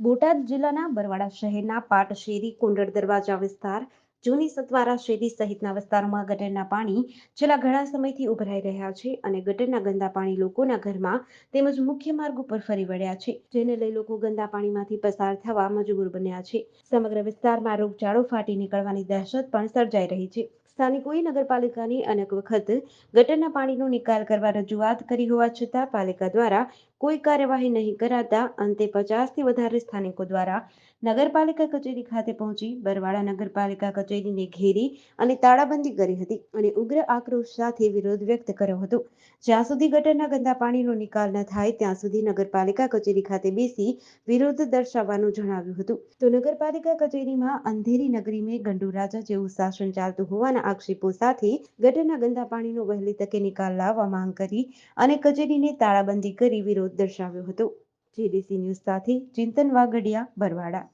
બોટાદ જિલ્લાના બરવાડા શહેરના પાટશેરી કુંડળ દરવાજા વિસ્તાર, જૂની સતવારા શેરી સહિતના વિસ્તારોમાં ગટરના પાણી છેલ્લા ઘણા સમયથી ઉભરાઈ રહ્યા છે અને ગટરના ગંદા પાણી લોકોના ઘરમાં તેમજ મુખ્ય માર્ગ ઉપર ફરી વળ્યા છે, જેને લઈ લોકો ગંદા પાણીમાંથી પસાર થવા મજબૂર બન્યા છે. સમગ્ર વિસ્તારમાં રોગચાળો ફાટી નીકળવાની દહેશત પણ સર્જાઈ રહી છે. સ્થાનિકોએ નગરપાલિકાની અનેક વખત ગટરના પાણીનો નિકાલ કરવા રજૂઆત કરી હોવા છતાં પાલિકા દ્વારા કોઈ કાર્યવાહી નહીં કરાતા અંતે પચાસથી વધારે સ્થાનિકો દ્વારા નગરપાલિકા કચેરી ખાતે પહોંચી બરવાડા નગરપાલિકા કચેરીને ઘેરી અને તાળાબંધી કરી હતી અને ઉગ્ર આક્રોશ સાથે વિરોધ વ્યક્ત કર્યો હતો. જ્યાં સુધી ગટરના ગંદા પાણીનો નિકાલ ન થાય ત્યાં સુધી નગરપાલિકા કચેરી ખાતે બેસી વિરોધ દર્શાવવાનું જણાવ્યું હતું. તો નગરપાલિકા કચેરીમાં અંધેરી નગરી મેં ગંડુ રાજા જેવું શાસન ચાલતું હોવાના આક્ષેપો સાથે ગટરના ગંદા પાણીનો વહેલી તકે નિકાલ લાવવા માંગ કરી અને કચેરીને તાળાબંધી કરી દર્શાવ્યો હતો. જેડીસી ન્યૂઝ સાથે ચિંતન વાગડિયા બરવાડા.